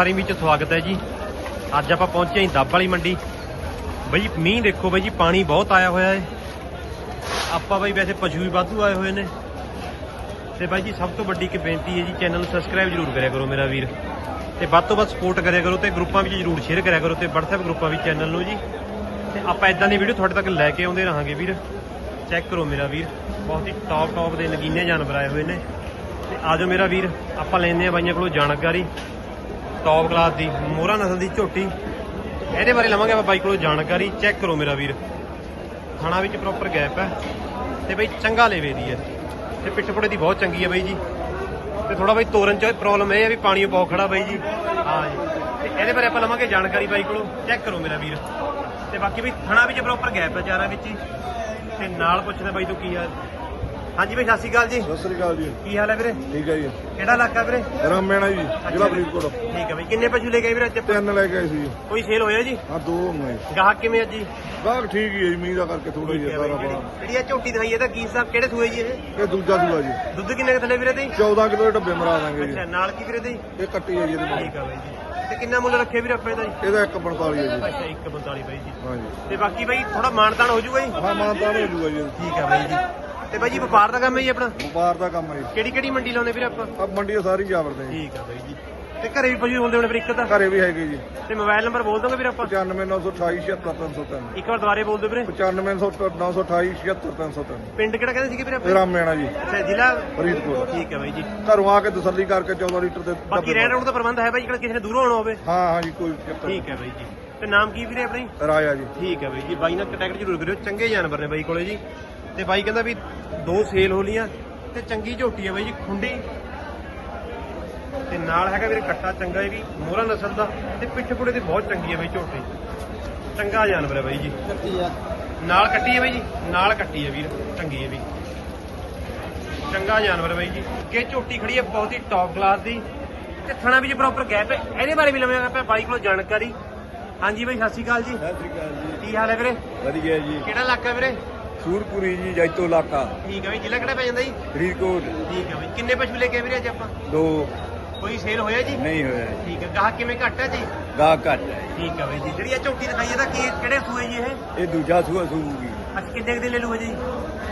ਸਾਰੀ ਵਿੱਚ ਸਵਾਗਤ ਹੈ ਜੀ। ਅੱਜ ਆਪਾਂ ਪਹੁੰਚੇ ਹਾਂ ਦੱਬ ਵਾਲੀ ਮੰਡੀ। ਬਈ ਮੀਂਹ ਦੇਖੋ ਬਈ ਜੀ, ਪਾਣੀ ਬਹੁਤ ਆਇਆ ਹੋਇਆ ਹੈ। ਆਪਾਂ ਬਈ ਵੈਸੇ ਪਸ਼ੂ ਵੀ ਵਾਧੂ ਆਏ ਹੋਏ ਨੇ। ਤੇ ਬਾਈ ਜੀ, ਸਭ ਤੋਂ ਵੱਡੀ ਇੱਕ ਬੇਨਤੀ ਹੈ ਜੀ, ਚੈਨਲ ਨੂੰ ਸਬਸਕ੍ਰਾਈਬ ਜ਼ਰੂਰ ਕਰਿਆ ਕਰੋ ਮੇਰਾ ਵੀਰ। ਤੇ ਵੱਧ ਤੋਂ ਵੱਧ ਸਪੋਰਟ ਕਰਿਆ ਕਰੋ ਤੇ ਗਰੁੱਪਾਂ ਵਿੱਚ ਜ਼ਰੂਰ ਸ਼ੇਅਰ ਕਰਿਆ ਕਰੋ ਤੇ WhatsApp ਗਰੁੱਪਾਂ ਵਿੱਚ ਚੈਨਲ ਨੂੰ ਜੀ। ਤੇ ਆਪਾਂ ਇਦਾਂ ਦੀ ਵੀਡੀਓ ਤੁਹਾਡੇ ਤੱਕ ਲੈ ਕੇ ਆਉਂਦੇ ਰਹਾਂਗੇ ਵੀਰ। ਚੈੱਕ ਕਰੋ ਮੇਰਾ ਵੀਰ, ਬਹੁਤ ਹੀ ਟੌਪ ਟੌਪ ਦੇ ਨਗੀਨੇ ਜਾਨਵਰ ਆਏ ਹੋਏ ਨੇ। ਤੇ ਆਜੋ ਮੇਰਾ ਵੀਰ, ਆਪਾਂ ਲੈਂਦੇ ਆ ਬਾਈਆਂ ਕੋਲੋਂ ਜਾਣਕਾਰੀ। ਟੌਪ ਕਲਾਸ ਦੀ ਮੋਹਰਾ ਨਸਲ ਦੀ ਝੋਟੀ। ਇਹਦੇ ਬਾਰੇ ਲਵਾਂਗੇ ਆਪਾਂ ਬਾਈ ਕੋਲੋਂ ਜਾਣਕਾਰੀ। ਚੈੱਕ ਕਰੋ ਮੇਰਾ ਵੀਰ। ਖਾਣਾ ਵਿੱਚ ਪ੍ਰੋਪਰ ਗੈਪ ਹੈ। ਤੇ ਬਈ ਚੰਗਾ ਲੇਵੇ ਦੀ ਹੈ। ਤੇ ਪਿੱਠ ਪੁੜੇ ਦੀ ਬਹੁਤ ਚੰਗੀ ਹੈ ਬਾਈ ਜੀ। ਤੇ ਥੋੜਾ ਬਾਈ ਤੋਰਨ ਚ ਪ੍ਰੋਬਲਮ ਇਹ ਹੈ ਵੀ ਪਾਣੀ ਬਹੁਤ ਖੜਾ ਬਾਈ ਜੀ। ਹਾਂ ਜੀ। ਤੇ ਇਹਦੇ ਬਾਰੇ ਆਪਾਂ ਲਵਾਂਗੇ ਜਾਣਕਾਰੀ ਬਾਈ ਕੋਲੋਂ। ਚੈੱਕ ਕਰੋ ਮੇਰਾ ਵੀਰ। ਤੇ ਬਾਕੀ ਬਈ ਥਣਾ ਵਿੱਚ ਪ੍ਰੋਪਰ ਗੈਪ ਹੈ ਚਾਰਾਂ ਵਿੱਚ ਹੀ। ਤੇ ਨਾਲ ਪੁੱਛਦਾ ਬਾਈ ਤੂੰ ਕੀ ਹਾਲ ਹਾਂਜੀ ਬਈ ਸਤਿ ਸ਼੍ਰੀ ਅਕਾਲ ਜੀ। ਸਤਿ ਸ੍ਰੀ ਅਕਾਲ ਜੀ। ਕੀ ਹਾਲ ਹੈ ਵੀਰੇ? ਠੀਕ ਹੈ ਜੀ। ਕਿਹੜਾ ਇਲਾਕਾ ਵੀਰੇ? ਰਾਮੈਣਾ ਜੀ ਜ਼ਿਲ੍ਹਾ ਫਰੀਦਕੋਟ। ਠੀਕ ਹੈ ਬਈ ਕਿੰਨੇ ਪਸ਼ੂ ਲੈ ਗਏ ਵੀਰੇ ਅੱਜ? ਆਪਾਂ? ਤਿੰਨ ਲੈ ਕੇ ਆਏ ਸੀ ਕੋਈ ਸੇਲ ਹੋਇਆ ਜੀ? ਆ ਦੋ ਹੋਏ ਗਾਹਕ ਕਿਵੇਂ ਅੱਜ ਜੀ? ਗਾਹਕ ਠੀਕ ਹੀ ਹੈ ਜੀ ਮੀਂਹ ਦਾ ਕਰਕੇ ਥੋੜਾ ਜਿਹਾ ਹੈ ਸਾਰਾ ਬੜਾ ਜਿਹੜੀ ਇਹ ਝੋਟੀ ਦਿਖਾਈ ਇਹਦਾ ਕੀ ਸਾਹਿਬ ਕਿਹੜੇ ਸੂਏ ਜੀ ਇਹ? ਇਹ ਦੂਜਾ ਦੂਆ ਜੀ। ਦੁੱਧ ਕਿੰਨੇ ਕੁ ਥੱਲੇ ਵੀਰੇ ਤੇ 14 ਕਿਲੋ ਦੇ ਡੱਬੇ ਮਰਾ ਦਾਂਗੇ ਜੀ। ਅੱਛਾ ਨਾਲ ਕੀ ਵੀਰੇ ਤੇ ਇਹ ਕੱਟੀ ਹੈ ਜੀ ਇਹਦੇ ਨਾਲ। ਠੀਕ ਆ ਬਾਈ ਜੀ। ਤੇ ਕਿੰਨਾ ਮੁੱਲ ਰੱਖਿਆ ਵੀਰੇ ਆਪਾਂ ਇਹਦਾ ਜੀ? ਇਹਦਾ 145 ਹੈ ਜੀ। ਅੱਛਾ 145 ਬਾਈ ਜੀ। ਹਾਂ ਜੀ। ਤੇ ਬਾਕੀ ਬਾਈ ਥੋੜਾ ਮਾਨਤਾਨ ਹੋ ਜਾਊਗਾ ਜੀ? ਹਾਂ ਮਾਨਤਾਨ ਹੋ ਜੂਗਾ ਜੀ। ਠੀਕ ਆ ਬਾਈ ਜੀ। ਤੇ ਬਾਈ ਜੀ ਵਪਾਰ ਦਾ ਕੰਮ ਹੈ ਜੀ ਆਪਣਾ? ਵਪਾਰ ਦਾ ਕੰਮ ਹੈ ਜੀ। ਕਿਹੜੀ ਕਿਹੜੀ ਮੰਡੀ ਲਾਉਂਦੇ ਵੀਰੇ ਆਪਾਂ? ਆ ਮੰਡੀ ਤਾਂ ਸਾਰੀ ਜਾਵਰਦੇ ਜੀ। ਠੀਕ ਆ ਬਾਈ ਜੀ। ਤੇ ਘਰੇ ਵੀ ਪਸ਼ੂ ਹੁੰਦੇ ਹੋਣੇ ਫਿਰ ਇੱਕ ਤਾਂ? ਘਰੇ ਵੀ ਹੈਗੇ ਜੀ। ਤੇ ਮੋਬਾਈਲ ਨੰਬਰ ਬੋਲ ਦੋਗੇ ਵੀਰੇ ਆਪਾਂ? 95928 76303 ਇੱਕ ਵਾਰ ਦੁਬਾਰੇ ਬੋਲ ਦਿਓ ਵੀਰੇ। 95928 76303 ਪਿੰਡ ਕਿਹੜਾ ਕਹਿੰਦੇ ਸੀਗੇ ਵੀਰੇ ਆਪਾਂ? ਰਾਮੈਣਾ ਜੀ। ਅੱਛਾ ਜ਼ਿਲ੍ਹਾ? ਫਰੀਦਕੋਟ। ਠੀਕ ਹੈ ਬਾਈ ਜੀ। ਘਰੋਂ ਆ ਕੇ ਤਸੱਲੀ ਕਰਕੇ 14 ਲੀਟਰ ਦੇ ਬਾਕੀ ਰਹਿਣ ਰੂਣ ਦਾ ਪ੍ਰਬੰਧ ਹੈ ਬਾਈ ਜਿਹੜਾ ਕਿਸੇ ਨੇ ਦੂਰੋਂ ਆਉਣਾ ਹੋਵੇ। ਹਾਂ ਹਾਂ ਜੀ ਕੋਈ ਚੱਕਰ। ਠੀਕ ਹੈ ਬਾਈ ਜੀ। ਤੇ ਨਾਮ ਕੀ ਵੀਰੇ ਆਪਣੀ ਰਾਇਆ ਜੀ। ਠੀਕ ਹੈ ਬਾਈ ਜੀ। ਬਾਈ ਨਾਲ ਕੰਟੈਕਟ ਜ਼ਰੂਰ ਕਰਿਓ। ਚੰਗੇ ਜਾਨਵਰ ਨੇ ਬਾਈ ਕੋਲੇ ਜੀ। ਤੇ ਬਾਈ ਕਹਿੰਦਾ ਵੀ ਦੋ ਸੇਲ ਹੋ ਲੀਆਂ ਤੇ ਚੰਗੀ ਝੋਟੀ ਹੈ ਬਾਈ ਜੀ ਖੁੰਡੀ। ਤੇ ਨਾਲ ਹੈਗਾ ਵੀਰੇ ਕੱਟਾ ਚੰਗਾ ਇਹ ਵੀ ਮੋਹਰਾ ਨਸਲ ਦਾ ਤੇ ਪਿੱਠ ਪੁੜੇ ਦੀ ਬਹੁਤ ਚੰਗੀ ਹੈ ਬਾਈ ਝੋਟੀ। ਚੰਗਾ ਜਾਨਵਰ ਹੈ ਬਾਈ ਜੀ। ਨਾਲ ਕੱਟੀ ਹੈ ਬਾਈ ਜੀ ਨਾਲ ਕੱਟੀ ਹੈ ਵੀਰ ਚੰਗੀ ਹੈ ਵੀ। ਚੰਗਾ ਜਾਨਵਰ ਬਾਈ ਜੀ। ਕਿ ਝੋਟੀ ਖੜੀ ਹੈ ਬਹੁਤ ਹੀ ਟੌਪ ਕਲਾਸ ਦੀ। ਤੇ ਥਣਾ ਵਿੱਚ ਪ੍ਰੋਪਰ ਗੈਪ ਹੈ ਇਹਦੇ ਬਾਰੇ ਵੀ ਲਵਾਂਗੇ ਆਪਾਂ ਬਾਈ ਕੋਲੋਂ ਜਾਣਕਾਰੀ। ਹਾਂਜੀ ਬਾਈ ਸਤਿ ਸ਼੍ਰੀ ਅਕਾਲ ਜੀ। ਸਤਿ ਸ੍ਰੀ ਅਕਾਲ ਜੀ। ਕੀ ਹਾਲ ਹੈ ਵੀਰੇ? ਵਧੀਆ ਜੀ। ਕਿਹੜਾ ਇਲਾਕਾ ਵੀਰੇ? ਸੂਰਪੁਰੀ ਜੀ ਜੈਤੋ ਇਲਾਕਾ। ਠੀਕ ਹੈ ਬਈ ਜ਼ਿਲ੍ਹਾ ਕਿਹੜਾ ਪੈ ਜਾਂਦਾ ਜੀ? ਫਰੀਦਕੋਟ। ਠੀਕ ਹੈ ਬਈ ਕਿੰਨੇ ਪਸ਼ੂ ਲੈ ਕੇ ਆਏ ਵੀਰੇ ਅੱਜ ਆਪਾਂ? ਦੋ। ਕੋਈ ਸੇਲ ਹੋਇਆ ਜੀ? ਨਹੀਂ ਹੋਇਆ ਠੀਕ ਹੈ। ਗਾਹਕ ਕਿਵੇਂ ਘੱਟ ਹੈ ਜੀ? ਗਾ ਘੱਟ ਹੈ। ਠੀਕ ਹੈ ਬਈ ਜੀ। ਜਿਹੜੀ ਇਹ ਝੋਟੀ ਦਿਖਾਈ ਇਹਦਾ ਕੀ ਕਿਹੜੇ ਸੂਏ ਜੀ ਇਹ? ਇਹ ਦੂਜਾ ਸੂਆ ਸੂਗੀ। ਅੱਜ ਕਿੰਨੇ ਕੁ ਦਿਨ ਲੈ ਲੂਗਾ ਜੀ?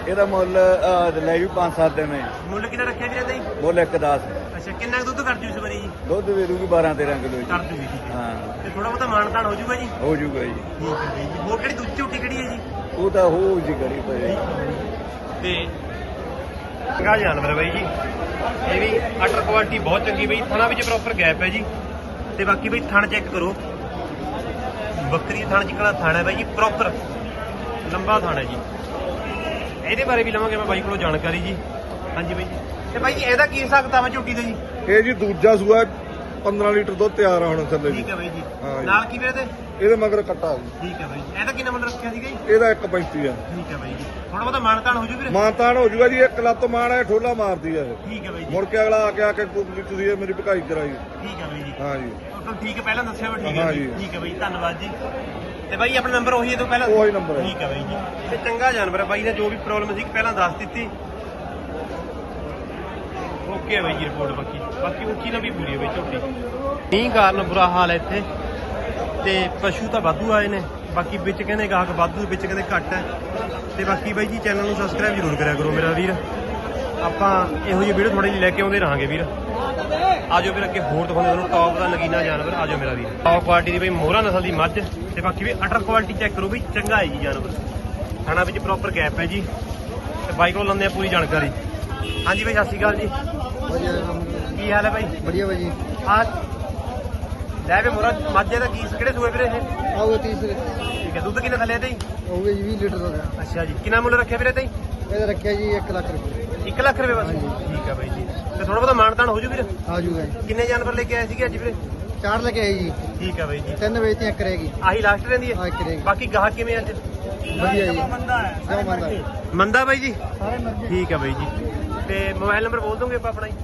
ਇਹਦਾ ਮੁੱਲ ਅਹ, ਲੈ ਵੀ 5-7 ਦਿਨ ਹੈ। ਮੁੱਲ ਕਿੰਨਾ ਰੱਖਿਆ ਵੀਰੇ ਇਹਦਾ ਜੀ? ਮੁੱਲ 1-10 ਅੱਛਾ ਕਿੰਨਾ ਕੁ ਦੁੱਧ ਕਰ ਜੂ ਇਸ ਵਾਰੀ ਜੀ? ਦੁੱਧ ਦੇ ਦੂਗੀ 12-13 ਕਿਲੋ ਕਰ ਜੀ ਜੂਗੀ ਠੀਕ ਹੈ। ਹਾਂ। ਤੇ ਥੋੜਾ ਬਹੁਤਾ ਮਾਨਤਾਨ ਹੋ ਜੂਗਾ ਜੀ? ਹੋ ਜੂਗਾ ਜੀ। ਠੀਕ ਹੈ ਬਈ ਜੀ। ਹੋਰ ਕਿਹੜੀ ਦੂਜੀ ਝੋਟੀ ਕਿਹੜੀ ਹੈ ਜੀ? ਉਹ ਤਾਂ ਹੋ ਜੀ ਕਰੀ ਪਏ ਤੇ ਚੰਗਾ ਜਾਨਵਰ ਬਾਈ ਜੀ। ਇਹ ਵੀ ਅਟਰ ਕੁਆਲਿਟੀ ਬਹੁਤ ਚੰਗੀ ਬਈ ਥਣਾ ਵਿੱਚ ਪ੍ਰੋਪਰ ਗੈਪ ਹੈ ਜੀ। ਤੇ ਬਾਕੀ ਬਈ ਥਣ ਚੈੱਕ ਕਰੋ। ਬੱਕਰੀ ਥਣ ਜਿਕਣਾ ਥਣ ਹੈ ਬਾਈ ਜੀ? ਪ੍ਰੋਪਰ ਲੰਬਾ ਥਣ ਹੈ ਜੀ। ਇਹਦੇ ਬਾਰੇ ਵੀ ਲਵਾਂਗੇ ਮੈਂ ਬਾਈ ਕੋਲੋਂ ਜਾਣਕਾਰੀ ਜੀ। ਹਾਂਜੀ ਬਾਈ ਜੀ। ਤੇ ਬਾਈ ਜੀ ਇਹਦਾ ਕੀ ਹਿਸਾਬ ਕਿਤਾਬ ਹੈ ਝੋਟੀ ਦਾ ਜੀ? ਇਹ ਜੀ ਦੂਜਾ ਸੂਆ 15 ਲੀਟਰ ਦੁੱਧ ਤਿਆਰ ਆ ਹੁਣ ਥੱਲੇ ਜੀ। ਠੀਕ ਹੈ ਬਾਈ ਜੀ। ਹਾਂ ਜੀ। ਨਾਲ ਕੀ ਵੀਰੇ ਤੇ ਇਹਦੇ ਮਗਰ ਕੱਟਾ ਜੀ। ਠੀਕ ਹੈ ਬਾਈ ਜੀ। ਇਹਦਾ ਕਿੰਨਾ ਮੁੱਲ ਰੱਖਿਆ ਸੀਗਾ ਜੀ? ਇਹਦਾ 1.35 ਆ। ਠੀਕ ਹੈ ਬਾਈ ਜੀ। ਥੋੜਾ ਬਹੁਤਾ ਮਾਨਤਾਨ ਹੋ ਜੂ ਵੀਰੇ। ਮਾਨਤਾਨ ਹੋ ਜੂਗਾ ਜੀ ਇੱਕ ਲੱਤ ਮਾਣ ਹੈ ਠੋਲਾ ਮਾਰਦੀ ਆ ਇਹ। ਠੀਕ ਹੈ ਬਾਈ ਜੀ। ਮੁੜ ਕੇ ਅਗਲਾ ਆ ਕੇ ਆ ਕੇ ਵੀ ਤੁਸੀਂ ਇਹ ਮੇਰੀ ਭਕਾਈ ਕਰਾਈ। ਠੀਕ ਹੈ ਬਾਈ ਜੀ। ਹਾਂ ਜੀ। ਤਾਂ ਠੀਕ ਹੈ ਪਹਿਲਾਂ ਦੱਸਿਆ ਵਾ ਠੀਕ ਹੈ ਹਾਂ ਜੀ। ਜੀ। ਠੀਕ ਹੈ ਬਾਈ ਧੰਨਵਾਦ ਜੀ। ਤੇ ਬਾਈ ਆਪਣਾ ਨੰਬਰ ਉਹੀ ਹੈ ਤੋਂ ਪਹਿਲਾਂ? ਉਹੀ number ਹੈ। ਠੀਕ ਹੈ ਬਾਈ ਜੀ। ਤੇ ਚੰਗਾ ਜਾਨਵਰ ਹੈ ਬਾਈ ਨੇ ਜੋ ਵੀ ਪ੍ਰੋਬਲਮ ਸੀ ਪਹਿਲਾਂ ਦੱਸ ਦਿੱਤੀ। ਓਕੇ ਬਾਈ ਜੀ ਰਿਪੋਰਟ ਬਾਕੀ। ਬਾਕੀ ਉੱਚੀ ਨਾ ਵੀ ਪੂਰੀ ਹੈ ਬਾਈ ਝੋਟੀ? ਮੀਂਹ ਕਾਰਨ ਬੁਰਾ ਹਾਲ ਹੈ ਇੱਥੇ। ਤੇ ਪਸ਼ੂ ਤਾਂ ਵਾਧੂ ਆਏ ਨੇ। ਬਾਕੀ ਵਿੱਚ ਕਹਿੰਦੇ ਗਾਹਕ ਵਾਧੂ ਵਿੱਚ ਕਹਿੰਦੇ ਘੱਟ ਹੈ। ਤੇ ਬਾਕੀ ਬਾਈ ਜੀ ਚੈਨਲ ਨੂੰ ਸਬਸਕ੍ਰਾਈਬ ਜ਼ਰੂਰ ਕਰਿਆ ਕਰੋ ਮੇਰਾ ਵੀਰ। ਆਪਾਂ ਇਹੋ ਜਿਹੀ ਵੀਡੀਓ ਥੋੜੀ ਜਿਹੀ ਲੈ ਕੇ ਆਉਂਦੇ ਰਹਾਂਗੇ ਵੀਰ। ਆਜੋ ਫਿਰ ਅੱਗੇ ਹੋਰ ਦਿਖਾਉਂਦੇ ਤੁਹਾਨੂੰ ਟੌਪ ਦਾ ਨਗੀਨਾ ਜਾਨਵਰ। ਆਜੋ ਮੇਰਾ ਵੀਰ। ਟੌਪ ਕੁਆਲਿਟੀ ਦੀ ਬਈ ਮੋਹਰਾ ਨਸਲ ਦੀ ਮੱਝ। ਤੇ ਬਾਕੀ ਵੀ ਅਟਰ ਕੁਆਲਿਟੀ ਚੈੱਕ ਕਰੋ ਬਈ ਚੰਗਾ ਹੈ ਜੀ ਜਾਨਵਰ। ਥਾਣਾ ਵਿੱਚ ਪ੍ਰੋਪਰ ਗੈਪ ਹੈ ਜੀ। ਤੇ ਬਾਈਕ ਕੋਲ ਲੰਦੇ ਆ ਪੂਰੀ ਜਾਣਕਾਰੀ। ਹਾਂਜੀ ਬਈ ਸਤਿ ਸ਼੍ਰੀ ਅਕਾਲ ਜੀ। ਵਧੀਆ ਕੀ ਹਾਲ ਹੈ ਬਾਈ? ਵਧੀਆ ਭਾਜੀ ਆ ਲੈ ਵੀ ਮੋਹਰਾ ਮੱਝੇ ਦਾ ਕੀ ਕਿਹੜੇ ਸੂਏ ਵੀਰੇ ਇਹ? ਆਉਗੇ ਤੀਸਰੇ। ਠੀਕ ਹੈ ਦੁੱਧ ਕਿੰਨਾ ਥੱਲੇ ਤੇ ਹੋਊਗੇ ਜੀ 20 ਲੀਟਰ ਦਾ ਅੱਛਾ ਜੀ ਕਿੰਨਾ ਮੁੱਲ ਰੱਖਿਆ ਵੀਰੇ ਤੇ ਇਹਦਾ ਰੱਖਿਆ ਜੀ 1 ਲੱਖ ਰੁਪਏ। 1 ਲੱਖ ਰੁਪਏ ਬਸ? ਠੀਕ ਹੈ ਬਾਈ ਜੀ। ਤੇ ਥੋੜਾ ਬਹੁਤਾ ਮਾਨਤਾਨ ਹੋ ਜੂ ਵੀਰ? ਆ ਜੂਗਾ ਜੀ। ਕਿੰਨੇ ਜਾਨਵਰ ਲੈ ਕੇ ਆਏ ਸੀਗੇ ਅੱਜ ਵੀਰੇ? ਚਾਰ ਲੈ ਕੇ ਆਏ ਜੀ। ਠੀਕ ਹੈ ਬਾਈ ਜੀ। ਤਿੰਨ ਵੇਚਤੀਆਂ ਇੱਕ ਰਹੇਗੀ ਆਹੀ ਲਾਸਟ ਰਹਿੰਦੀ ਆ ਹੈ ਇੱਕ ਰਹੇਗੀ ਬਾਕੀ ਗਾਹਕ ਕਿਵੇਂ ਅੱਜ? ਵਧੀਆ ਜੀ। ਮੰਦਾ। ਮੰਦਾ ਬਾਈ ਜੀ? ਸਾਰੇ ਮਰਜ਼ੀ ਠੀਕ ਹੈ ਬਾਈ ਜੀ। ਤੇ ਮੋਬਾਈਲ ਨੰਬਰ ਬੋਲ ਦੋਗੇ ਆਪਾਂ ਆਪਣਾ ਜੀ?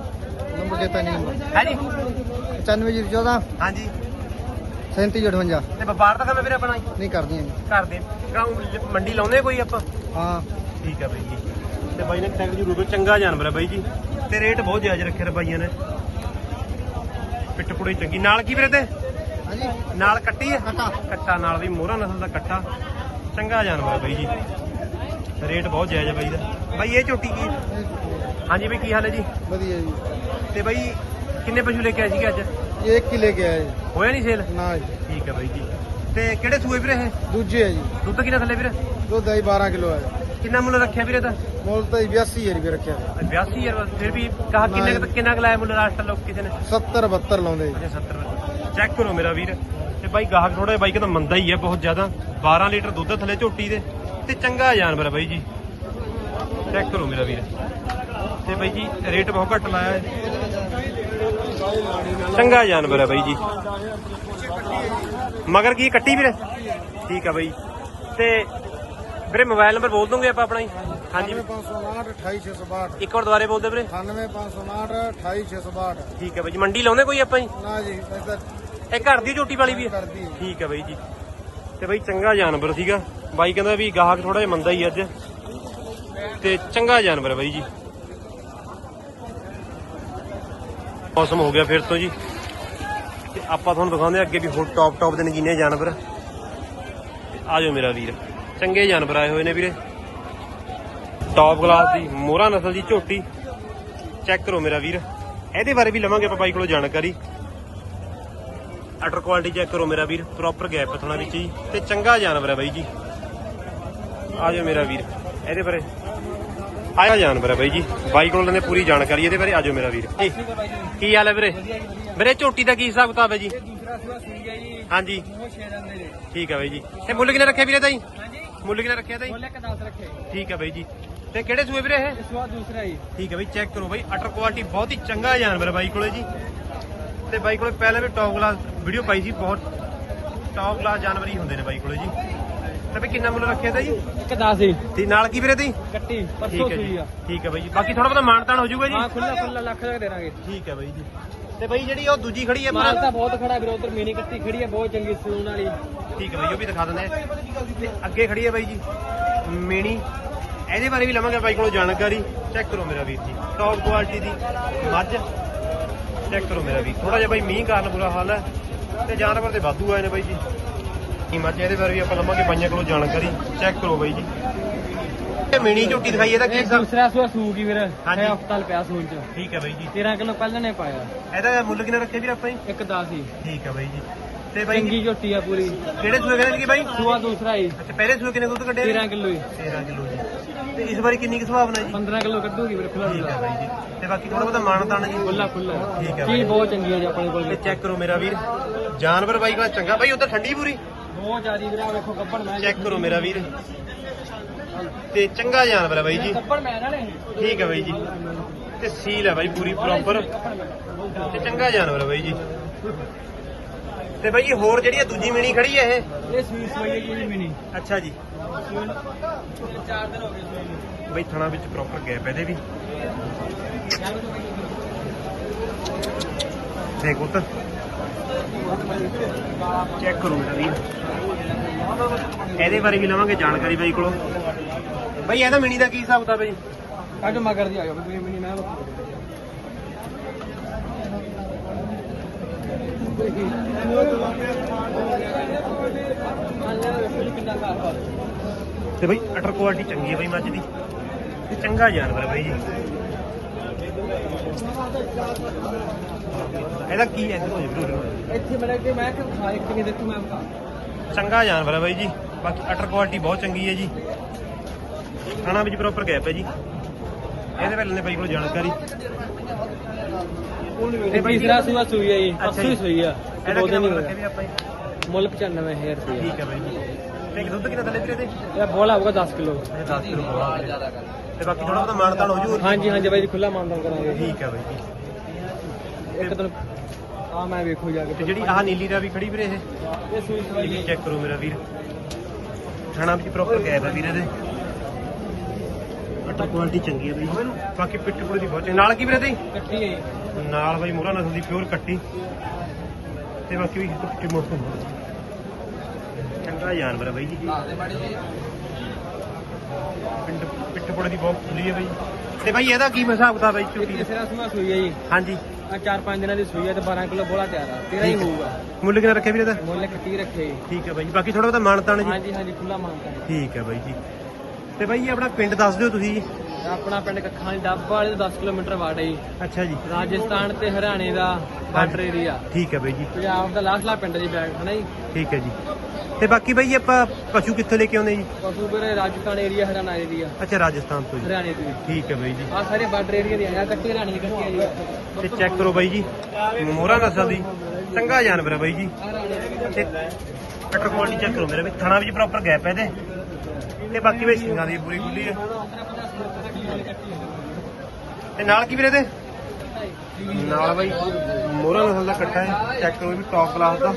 ਨੰਬਰ ਚੇਤਾ ਨਹੀਂ ਨੰਬਰ ਹੈ ਜੀ 9514 ਹਾਂਜੀ। 3758 ਤੇ ਵਪਾਰ ਦਾ ਕੰਮ ਵੀਰੇ ਆਪਣਾ ਨਹੀਂ ਕਰਦੀਆਂ ਜੀ। ਘਰ ਦੇ ਗਾਉਂ ਮੰਡੀ ਲਾਉਂਦੇ ਕੋਈ ਆਪਾਂ? ਹਾਂ। ਠੀਕ ਹੈ ਬਾਈ ਜੀ। ਤੇ ਬਾਈ ਨੇ ਟੈਗ ਜ਼ਰੂਰ ਚੰਗਾ ਜਾਨਵਰ ਹੈ ਬਾਈ ਜੀ। ਤੇ ਰੇਟ ਬਹੁਤ ਜਾਇਜ਼ ਰੱਖੇ ਰ ਬਾਈਆਂ ਨੇ। ਪਿੱਠ ਪੁੜੇ ਚੰਗੀ। ਨਾਲ ਕੀ ਵੀਰੇ ਤੇ? ਹਾਂਜੀ। ਨਾਲ ਕੱਟੀ ਹੈ ਕੱਟਾ। ਕੱਟਾ ਨਾਲ ਵੀ ਮੋਹਰਾ ਨਸਲ ਦਾ ਕੱਟਾ। ਚੰਗਾ ਜਾਨਵਰ ਹੈ ਬਾਈ ਜੀ। ਰੇਟ ਬਹੁਤ ਜਾਇਜ਼ ਹੈ ਬਾਈ ਦਾ। ਬਾਈ ਇਹ ਝੋਟੀ ਕੀ ਹਾਂਜੀ ਬਈ ਕੀ ਹਾਲ ਹੈ ਜੀ? ਵਧੀਆ ਜੀ। ਤੇ ਬਾਈ ਕਿੰਨੇ ਪਸ਼ੂ ਲੈ ਕੇ ਆਏ ਸੀਗੇ ਅੱਜ? ਇਹ ਇੱਕ ਹੀ ਲੈ ਕੇ ਆਏ ਹੋਇਆ ਨਹੀਂ ਸੇਲ? ਨਾ ਜੀ। ਠੀਕ ਹੈ ਬਾਈ ਜੀ। ਤੇ ਕਿਹੜੇ ਸੂਏ ਵੀਰੇ ਇਹ? ਦੂਜੇ ਹੈ ਜੀ। ਦੁੱਧ ਕਿੰਨਾ ਥੱਲੇ ਵੀਰੇ? ਦੁੱਧ ਹੈ 12 ਕਿਲੋ ਹੈ ਕਿੰਨਾ ਮੁੱਲ ਰੱਖਿਆ ਵੀਰੇ ਦਾ ਮੁੱਲ ਤਾਂ 82 ਰੁਪਏ ਰੱਖਿਆ। 82 ਯਾਰ ਫਿਰ ਵੀ ਕਹਾ ਕਿੰਨੇ ਕੁ- ਕਿੰਨਾ ਕੁ ਲਾਇਆ ਮੁੱਲ ਲਾਸਟ ਲੋਕ ਕਿਸੇ ਨੇ? 70 72 ਲਾਉਂਦੇ ਜੀ। ਅੱਛਾ 70 ਚੈੱਕ ਕਰੋ ਮੇਰਾ ਵੀਰ। ਤੇ ਬਾਈ ਗਾਹਕ ਥੋੜਾ ਬਾਈ ਕਹਿੰਦਾ ਮੰਦਾ ਹੀ ਹੈ ਬਹੁਤ ਜ਼ਿਆਦਾ। 12 ਲੀਟਰ ਦੁੱਧ ਥੱਲੇ ਝੋਟੀ ਦੇ। ਤੇ ਚੰਗਾ ਜਾਨਵਰ ਹੈ ਬਾਈ ਜੀ। ਚੈੱਕ ਕਰੋ ਮੇਰਾ ਵੀਰ। ਤੇ ਬਾਈ ਜੀ ਰੇਟ ਬਹੁਤ ਘੱਟ ਲਾਇਆ ਹੈ। ਚੰਗਾ ਜਾਨਵਰ ਹੈ ਬਾਈ ਜੀ। ਮਗਰ ਕੀ ਕੱਟੀ ਵੀਰੇ? ਠੀਕ ਆ ਬਾਈ। ਤੇ ਵੀਰੇ ਮੋਬਾਈਲ ਨੰਬਰ ਬੋਲ ਦੋਗੇ ਆਪਾਂ ਆਪਣਾ ਹੀ ਹਾਂਜੀ। 9559 28662 ਇੱਕ ਵਾਰ ਦੁਬਾਰੇ ਬੋਲਦੇ ਵੀਰੇ। 9559 28662 ਠੀਕ ਹੈ ਬਾਈ ਜੀ। ਮੰਡੀ ਲਾਉਂਦੇ ਕੋਈ ਆਪਾਂ ਜੀ? ਨਾ ਜੀ ਇਹ ਘਰ ਦੀ ਝੋਟੀ ਵਾਲੀ ਵੀ ਹੈ ਠੀਕ ਹੈ ਬਾਈ ਜੀ। ਤੇ ਬਾਈ ਚੰਗਾ ਜਾਨਵਰ ਸੀਗਾ। ਬਾਈ ਕਹਿੰਦਾ ਵੀ ਗਾਹਕ ਥੋੜਾ ਜਿਹਾ ਮੰਦਾ ਹੀ ਅੱਜ। ਤੇ ਚੰਗਾ ਜਾਨਵਰ ਹੈ ਬਾਈ ਜੀ। ਮੌਸਮ ਹੋ ਗਿਆ ਫਿਰ ਤੋਂ ਜੀ। ਤੇ ਆਪਾਂ ਤੁਹਾਨੂੰ ਦਿਖਾਉਂਦੇ ਹਾਂ ਅੱਗੇ ਵੀ ਹੋਰ ਟੌਪ ਟੌਪ ਦੇ ਨਗੀਨੇ ਜਾਨਵਰ। ਤੇ ਆ ਜਾਓ ਮੇਰਾ ਵੀਰ। ਚੰਗੇ ਜਾਨਵਰ ਆਏ ਹੋਏ ਨੇ ਵੀਰੇ। ਟੌਪ ਕਲਾਸ ਦੀ ਮੋਹਰਾ ਨਸਲ ਦੀ ਝੋਟੀ। ਚੈੱਕ ਕਰੋ ਮੇਰਾ ਵੀਰ। ਇਹਦੇ ਬਾਰੇ ਵੀ ਲਵਾਂਗੇ ਆਪਾਂ ਬਾਈ ਕੋਲੋਂ ਜਾਣਕਾਰੀ। ਅਟਰ ਕੁਆਲਿਟੀ ਚੈੱਕ ਕਰੋ ਮੇਰਾ ਵੀਰ। ਪ੍ਰੋਪਰ ਗੈਪ ਥੋੜਾ ਵਿੱਚ ਜੀ। ਤੇ ਚੰਗਾ ਜਾਨਵਰ ਹੈ ਬਾਈ ਜੀ। ਆ ਜਾਓ ਮੇਰਾ ਵੀਰ। ਇਹਦੇ ਬਾਰੇ ਆਇਆ ਜਾਨਵਰ ਹੈ ਬਾਈ ਜੀ। ਬਾਈ ਕੋਲ ਲੈਂਦੇ ਪੂਰੀ ਜਾਣਕਾਰੀ, ਇਹਦੇ ਬਾਰੇ ਆ ਮੇਰਾ ਵੀਰ। ਜੀ, ਕੀ ਹਾਲ ਹੈ ਵੀਰੇ? ਵੀਰੇ, ਝੋਟੀ ਦਾ ਕੀ ਹਿਸਾਬ ਕਿਤਾਬ ਹੈ ਜੀ? ਹਾਂਜੀ। ਠੀਕ ਹੈ ਬਾਈ ਜੀ। ਤੇ ਮੁੱਲ ਕਿੰਨੇ ਰੱਖਿਆ ਵੀਰੇ ਤਾਈ? ਮੁੱਲ ਕਿੰਨੇ ਰੱਖਿਆ ਤਾਈ? ਬੋਲੇ 10 ਰੱਖੇ ਠੀਕ ਹੈ ਬਾਈ ਜੀ। ਤੇ ਕਿਹੜੇ ਸੂਏ ਵੀਰੇ ਇਹ? ਸੂਆ ਦੂਸਰਾ ਜੀ ਠੀਕ ਹੈ ਬਾਈ, ਚੈੱਕ ਕਰੋ ਬਾਈ। ਅਟਰ ਕੁਆਲਿਟੀ ਬਹੁਤ ਹੀ ਚੰਗਾ ਜਾਨਵਰ ਬਾਈ ਕੋਲੇ ਜੀ। ਤੇ ਬਾਈ ਕੋਲੇ ਪਹਿਲਾਂ ਵੀ ਟੌਪ ਕਲਾਸ ਵੀਡੀਓ ਪਾਈ ਸੀ, ਬਹੁਤ ਟੌਪ ਕਲਾਸ ਜਾਨਵਰ ਹੀ ਹੁੰਦੇ ਨੇ ਬਾਈ ਕੋਲੇ ਜੀ। ਤੇ ਕਿੰਨਾ ਮੁੱਲ ਰੱਖਿਆ ਤਾ ਜੀ? ਇੱਕ 10 ਜੀ ਤੇ ਨਾਲ ਕੀ ਵੀਰੇ ਤੀ ਕੱਟੀ ਠੀਕ ਹੈ ਜੀ। ਠੀਕ ਹੈ ਬਾਈ ਜੀ। ਬਾਕੀ ਥੋੜਾ ਬਹੁਤਾ ਮਾਨਤਾਨ ਹੋ ਜਾਊਗਾ ਜੀ? ਹਾਂ ਖੁੱਲਾ ਖੁੱਲਾ ਲੱਖ ਤੱਕ ਦੇ ਦਾਂਗੇ ਠੀਕ ਹੈ ਬਾਈ ਜੀ। ਤੇ ਬਾਈ ਜਿਹੜੀ ਉਹ ਦੂਜੀ ਖੜੀ ਹੈ ਮਾਲ ਤਾਂ ਬਹੁਤ ਖੜਾ ਵੀਰ ਉਧਰ ਮਿਨੀ ਕੱਟੀ ਖੜੀ ਹੈ ਬਹੁਤ ਚੰਗੀ ਸਲੂਨ ਵਾਲੀ। ਠੀਕ ਹੈ ਬਾਈ ਉਹ ਵੀ ਦਿਖਾ ਦਿੰਦੇ ਆ। ਤੇ ਅੱਗੇ ਖੜੀ ਹੈ ਬਾਈ ਜੀ ਮੇਣੀ ਇਹਦੇ ਬਾਰੇ ਵੀ ਲਵਾਂਗੇ ਬਾਈ ਕੋਲੋਂ ਜਾਣਕਾਰੀ। ਚੈੱਕ ਕਰੋ ਮੇਰਾ ਵੀਰ ਜੀ। ਟੌਪ ਕੁਆਲਿਟੀ ਦੀ ਮੱਝ। ਚੈੱਕ ਕਰੋ ਮੇਰਾ ਵੀਰ। ਥੋੜਾ ਜਿਹਾ ਬਾਈ ਮੀਂਹ ਕਾਰਨ ਬੁਰਾ ਹਾਲ ਹੈ। ਤੇ ਜਾਨਵਰ ਤੇ ਵਾਧੂ ਆਏ ਨੇ ਬਾਈ ਜੀ। ਮੱਝ ਇਹਦੇ ਬਾਰੇ ਵੀ ਆਪਾਂ ਲਵਾਂਗੇ ਬਾਈਆਂ ਕੋਲੋਂ ਜਾਣਕਾਰੀ। ਚੈੱਕ ਕਰੋ ਬਾਈ ਜੀ। ਇਹ ਮੇਣੀ ਝੋਟੀ ਦਿਖਾਈ ਇਹਦਾ ਕੀ ਇਹ ਹਿਸਾਬ ਦੂਸਰਾ ਸੂਆ ਸੂਗੀ ਵੀਰ। ਹਾਂਜੀ। ਹੈ ਹਫਤਾ ਪਿਆ ਸੂਣ ਚ। ਠੀਕ ਹੈ ਬਾਈ ਜੀ। 13 ਕਿਲੋ ਪਹਿਲਾਂ ਨੇ ਪਾਇਆ। ਇਹਦਾ ਮੁੱਲ ਕਿੰਨਾ ਰੱਖਿਆ ਵੀਰ ਆਪਾਂ ਜੀ? ਇੱਕ 10 ਹੀ। ਠੀਕ ਹੈ ਬਾਈ ਜੀ। ਤੇ ਬਾਈ ਚੰਗੀ ਝੋਟੀ ਆ ਪੂਰੀ। ਕਿਹੜੇ ਸੂਏ ਕਹਿੰਦੇ ਸੀ ਬਾਈ? ਸੂਆ ਦੂਸਰਾ ਹੀ। ਅੱਛਾ ਪਹਿਲੇ ਸੂਏ ਕਿੰਨੇ ਦੁੱਧ ਕੱਢਿਆ 13 ਕਿਲੋ ਹੀ। 13 ਕਿਲੋ ਜੀ। ਤੇ ਇਸ ਵਾਰੀ ਕਿੰਨੀ ਕੁ ਸੁਭਾਵਨਾ ਜੀ? 15 ਕਿਲੋ ਕੱਢੂਗੀ ਵੀਰ ਖੁੱਲਾ ਠੀਕ ਹੈ ਬਾਈ ਜੀ। ਤੇ ਬਾਕੀ ਥੋੜਾ ਬਹੁਤਾ ਮਾਨਤਾਨ ਜੀ ਖੁੱਲਾ ਖੁੱਲਾ ਠੀਕ ਹੈ ਬਾਈ। ਚੀਜ਼ ਬਹੁਤ ਚੰਗੀ ਹੈ ਜੀ ਆਪਣੇ ਕੋਲ। ਤੇ ਚੈੱਕ ਕਰੋ ਮੇਰਾ ਵੀਰ। ਜਾਨਵਰ ਬਾਈ ਕੋਲ ਚੰਗਾ। ਬਾਈ ਉਧਰ ਠੰਡੀ ਪੂਰੀ। ਬਹੁਤ ਜ਼ਿਆਦੀ ਵੀਰ ਆਹ ਵੇਖੋ ਕੱਪੜ ਮੈਂ ਚੈੱਕ ਕਰੋ ਮੇਰਾ ਵੀਰ। ਤੇ ਚੰਗਾ ਜਾਨਵਰ ਹੈ ਬਾਈ ਜੀ। ਕੱਪੜ ਮੈਂ ਨਾ ਨੇ ਠੀਕ ਹੈ ਬਾਈ ਜੀ। ਤੇ ਸੀਲ ਹੈ ਬਾਈ ਪੂਰੀ ਪ੍ਰੋਪਰ ਤੇ ਚੰਗਾ ਜਾਨਵਰ ਹੈ ਬਾਈ ਜੀ। ਤੇ ਬਾਈ ਇਹ ਹੋਰ ਜਿਹੜੀ ਆ ਦੂਜੀ ਮੀਣੀ ਖੜੀ ਹੈ ਇਹ? ਇਹ ਸੂਈ ਸੂਈ ਹੈ ਜੀ ਮਿਨੀ ਅੱਛਾ ਜੀ। 4 ਦਿਨ ਹੋ ਗਏ ਸੂਈ ਨੂੰ। ਬਈ ਥਣਾ ਵਿੱਚ ਪ੍ਰੋਪਰ ਗੈਪ ਇਹਦੇ ਵੀ। ਦੇਖ ਉੱਤ ਚੈੱਕ ਕਰੋ ਵੀਰ। ਇਹਦੇ ਬਾਰੇ ਵੀ ਲਵਾਂਗੇ ਜਾਣਕਾਰੀ ਬਾਈ ਕੋਲੋਂ। ਬਾਈ ਇਹਦਾ ਮਿਣੀ ਦਾ ਕੀ ਹਿਸਾਬ ਹੈ ਜੀ? ਕੱਢ ਮਗਰ ਦੀ ਆ ਤੁਸੀਂ ਮਿਨੀ ਮੈਂ ਤੇ ਬਾਈ ਅਟਰ ਕੁਆਲਿਟੀ ਚੰਗੀ ਹੈ ਬਾਈ ਮੱਝ ਦੀ। ਤੇ ਚੰਗਾ ਜਾਨਵਰ ਬਾਈ ਜੀ। ਇਹਦਾ ਕੀ ਹੈ ਇੱਥੇ ਮਿਲ ਕੇ ਮੈਂ ਕਿ ਖਾ ਇੱਕ ਨਹੀਂ ਦੇਖੂ ਮੈਂ ਬਤਾ ਚੰਗਾ ਜਾਨਵਰ ਹੈ ਬਾਈ ਜੀ। ਬਾਕੀ ਅਟਰ ਕੁਆਲਿਟੀ ਬਹੁਤ ਚੰਗੀ ਹੈ ਜੀ। ਖਾਣਾ ਵਿੱਚ ਪ੍ਰੋਪਰ ਗੈਪ ਹੈ ਜੀ। ਇਹਦੇ ਵੱਲ ਨੇ ਬਾਈ ਕੋਲ ਜਾਣਕਾਰੀ। ਇਹ ਤੀਸਰਾ ਸੂਆ ਸੂਈ ਹੈ ਜੀ। ਅੱਛਾ ਜੀ। ਸੂਈ ਆ। ਇਹਦਾ ਕਿੰਨਾ ਮੁੱਲ ਹੋਇਆ। ਰੱਖਿਆ ਵੀ ਆਪਾਂ ਜੀ? ਮੁੱਲ 95000 ਰੁਪਏ ਠੀਕ ਹੈ ਬਾਈ ਜੀ। ਤੇ ਦੁੱਧ ਕਿੰਨਾ ਥੱਲੇ ਵੀਰੇ ਤੇ ਇਹ ਬੋਲਾ ਹੋਊਗਾ 10 ਕਿਲੋ। ਇਹ 10 ਕਿਲੋ ਬੋਲਾ ਤੇ ਬਾਕੀ ਥੋੜਾ ਬਹੁਤਾ ਮਾਨਤਾਨ ਹੋ ਜੂ ਹਾਂਜੀ ਹਾਂਜੀ ਬਾਈ ਜੀ ਖੁੱਲਾ ਮਾਨਦਾਨ ਕਰਾਂਗੇ। ਠੀਕ ਹੈ ਬਾਈ ਜੀ। ਇੱਕ ਦਿਨ ਆ ਮੈਂ ਵੇਖੋ ਜਾ ਕੇ ਜਿਹੜੀ ਆਹ ਨੀਲੀ ਦਾ ਵੀ ਖੜੀ ਵੀਰੇ ਇਹ? ਇਹ ਸੂਈ ਸਵਾਈ ਇਹ ਚੈੱਕ ਕਰੋ ਮੇਰਾ ਵੀਰ। ਖਾਣਾ ਵਿੱਚ ਪ੍ਰੋਪਰ ਗੈਪ ਹੈ ਵੀਰੇ ਦੇ ਅਟਰ ਕੁਆਲਿਟੀ ਚੰਗੀ ਹੈ ਬਾਈ ਬਾਕੀ ਪਿੱਠ ਪੁੜੀ ਦੀ ਬਹੁਤ ਚੰਗੀ। ਨਾਲ ਕੀ ਵੀਰੇ ਤੇ ਕੱਟੀ ਹੈ ਜੀ। ਨਾਲ ਬਾਈ ਮੋਹਰਾ ਨਸਲ ਦੀ ਪਿਓਰ ਕੱਟੀ। ਤੇ ਬਾਕੀ ਵੀ ਟੁੱਟੀ ਮੋਟੂ। ਚੰਗਾ ਜਾਨਵਰ ਹੈ ਬਾਈ ਜੀ। ਪਿੰਡ ਪਿੱਠ ਪੁੜੀ ਦੀ ਬਹੁਤ ਖੁੱਲੀ ਹੈ ਬਾਈ। ਤੇ ਬਾਈ ਇਹਦਾ ਕੀ ਹਿਸਾਬ ਕਿਤਾਬ ਹੈ ਜੀ ਝੋਟੀ ਦਾ? ਸੂਆ ਸੂਈ ਹੈ ਜੀ। ਹਾਂਜੀ। ਆ 4-5 ਦਿਨਾਂ ਦੀ ਸੂਈ ਹੈ ਤੇ 12 ਕਿਲੋ ਬੋਲਾ ਤਿਆਰ ਆ। ਤੇਰਾ ਹੀ ਠੀਕ ਹੈ। ਹੋਊਗਾ। ਮੁੱਲ ਕਿੰਨਾ ਰੱਖਿਆ ਵੀਰੇ ਦਾ ਮੁੱਲ ਕੱਟੀ ਰੱਖੇ। ਠੀਕ ਹੈ ਬਾਈ ਜੀ। ਬਾਕੀ ਥੋੜਾ ਬਹੁਤਾ ਮਾਨਤਾਨ ਜੀ। ਹਾਂਜੀ ਹਾਂਜੀ ਖੁੱਲਾ ਮੰਗਦਾ ਠੀਕ ਹੈ ਬਾਈ ਜੀ। ਤੇ ਬਾਈ ਜੀ ਆਪਣਾ ਪਿੰਡ ਦੱਸ ਦਿਓ ਤੁਸੀਂ। ਜੀ ਆਪਣਾ ਪਿੰਡ ਕੱਖਾਂ ਦੀ ਡੱਬ ਵਾਲੇ ਤੋਂ 10 ਕਿਲੋਮੀਟਰ ਹੈ ਜੀ। ਅੱਛਾ ਜੀ। ਰਾਜਸਥਾਨ ਤੇ ਹਰਿਆਣੇ ਦਾ ਬਾਰਡਰ ਏਰੀਆ ਠੀਕ ਹੈ ਬਾਈ ਜੀ। ਪੰਜਾਬ ਦਾ ਲਾਸਟਲਾ ਪਿੰਡ ਜੀ ਬੈਗ ਹੈ ਨਾ ਜੀ? ਠੀਕ ਹੈ ਜੀ। ਤੇ ਬਾਕੀ ਬਾਈ ਆਪਾਂ ਪਸ਼ੂ ਕਿੱਥੋਂ ਲੈ ਕੇ ਆਉਂਦੇ ਜੀ? ਪਸ਼ੂ ਵੀਰੇ ਰਾਜਸਥਾਨ ਏਰੀਆ ਹਰਿਆਣਾ ਏਰੀਆ ਅੱਛਾ ਰਾਜਸਥਾਨ ਤੋਂ ਜੀ। ਹਰਿਆਣੇ ਤੋਂ ਠੀਕ ਹੈ ਬਾਈ ਜੀ। ਆ ਸਾਰੇ ਬਾਰਡਰ ਏਰੀਆ ਦੇ ਆ ਕੱਟੀ ਹਰਿਆਣੇ ਦੀ ਕੱਟੀ ਜੀ। ਤੇ ਚੈੱਕ ਕਰੋ ਬਾਈ ਜੀ। ਮੋਹਰਾ ਨਸਲ ਦੀ ਚੰਗਾ ਜਾਨਵਰ ਹੈ ਬਾਈ ਜੀ। ਤੇ ਕੱਟਰ ਕੁਆਲਿਟੀ ਚੈੱਕ ਕਰੋ ਮੇਰੇ ਵੀ। ਥਣਾ ਵਿੱਚ ਪ੍ਰੋਪਰ ਗੈਪ ਹੈ ਇਹਦੇ। ਤੇ ਬਾਕੀ ਵੀ ਸਿੰਘਾਂ ਦੀ ਪੂਰੀ ਖੁੱਲੀ ਹੈ ਤੇ ਨਾਲ ਕੀ ਵੀਰੇ ਤੇ? ਨਾਲ ਬਾਈ ਮੋਹਰਾ ਨਸਲ ਦਾ ਕੱਟਾ ਹੈ ਚੈੱਕ ਕਰੋ ਵੀ ਟੌਪ ਕਲਾਸ ਦਾ।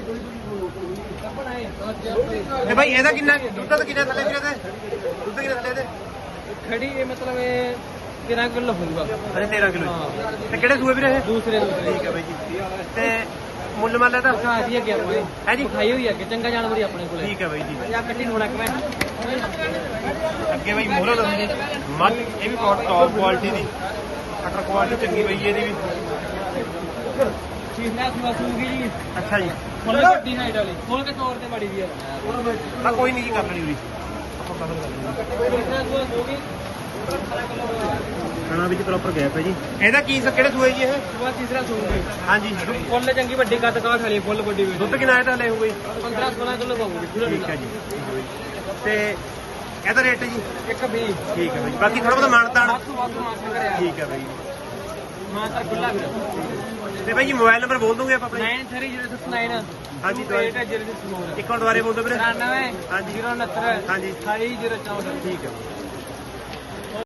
ਤੇ ਬਾਈ ਇਹਦਾ ਕਿੰਨਾ ਦੁੱਧ ਦਾ ਕਿੰਨਾ ਥੱਲੇ ਵੀਰੇ ਤੇ? ਦੁੱਧ ਕਿੰਨਾ ਥੱਲੇ ਤੇ? ਖੜੀ ਇਹ ਮਤਲਬ ਇਹ 13 ਕਿਲੋ ਹੋਊਗਾ। ਅਰੇ 13 ਕਿਲੋ। ਹਾਂ। ਤੇ ਕਿਹੜੇ ਸੂਏ ਵੀਰੇ ਇਹ? ਦੂਸਰੇ ਦੂਸਰੇ ਠੀਕ ਹੈ ਬਾਈ ਜੀ। ਤੇ ਮੁੱਲ ਮੰਨ ਲੈਦਾ ਦਿਖਾ ਦਈਏ ਕਿ ਆਪਾਂ ਹੈ ਜੀ? ਖਾਈ ਹੋਈ ਹੈ ਕਿ ਚੰਗਾ ਜਾਨਵਰ ਹੀ ਆਪਣੇ ਕੋਲੇ। ਠੀਕ ਹੈ ਬਾਈ ਜੀ। ਆ ਕੱਟੀ ਨੂੰ ਰੱਖ ਮੈਂ। ਅੱਗੇ ਬਾਈ ਮੋਹਰਾ ਲੱਗਦੀ ਮੱਝ ਇਹ ਵੀ ਬਹੁਤ ਟੌਪ ਕੁਆਲਿਟੀ ਦੀ। ਕਟਰ ਕੁਆਲਿਟੀ ਚੰਗੀ ਬਈ ਇਹਦੀ ਵੀ। ਚੀਜ਼ ਨਾ ਸੁਆ ਸੂਗੀ ਜੀ। ਅੱਛਾ ਜੀ। ਫੁੱਲ ਕੱਟੀ ਹਾਈਟ ਵਾਲੀ। ਫੁੱਲ ਕੇ ਤੌਰ ਤੇ ਬੜੀ ਵੀ ਹੈ ਆ ਕੋਈ ਨਹੀਂ ਜੀ ਕਰ ਲੈਣੀ ਉਰੀ। ਖਾਣਾ ਵਿੱਚ ਪ੍ਰੋਪਰ ਗੈਪ ਹੈ ਜੀ। ਇਹਦਾ ਕੀ ਸਰ ਕਿਹੜੇ ਸੂਏ ਜੀ ਇਹ? ਸੁਆ ਤੀਸਰਾ ਸੂਗੀ ਹਾਂਜੀ। ਫੁੱਲ ਚੰਗੀ ਵੱਡੀ ਕੱਦ ਕਾਠ ਵਾਲੀ ਫੁੱਲ ਵੱਡੀ ਵੀ ਦੁੱਧ ਕਿੰਨਾ ਇਹਦਾ ਲੈ ਹੋਊਗਾ ਜੀ? 15 16 ਕਿਲੋ ਪਾਉਂਗੀ ਪੂਰਾ ਠੀਕ ਹੈ ਜੀ। ਤੇ ਇਹਦਾ ਰੇਟ ਜੀ? ਇੱਕ ਵੀ ਠੀਕ ਹੈ ਬਾਈ। ਬਾਕੀ ਥੋੜਾ ਬਹੁਤਾ ਮਾਨਤਾਨ ਵਾਧੂ ਕਰਿਆ। ਠੀਕ ਹੈ ਬਾਈ। ਮਾਂ ਤਾਂ ਖੁੱਲਾ ਵੀ ਤੇ ਬਾਈ ਜੀ ਮੋਬਾਈਲ ਨੰਬਰ ਬੋਲ ਦੋਗੇ ਆਪਾਂ ਆਪਣੇ 9309 ਹਾਂਜੀ four ਇੱਕ ਵਾਰ ਦੁਬਾਰੇ ਬੋਲ ਦਿਓ ਵੀਰੇ। 93 ਹਾਂਜੀ। 069 ਹਾਂਜੀ। 28 064 ਠੀਕ ਹੈ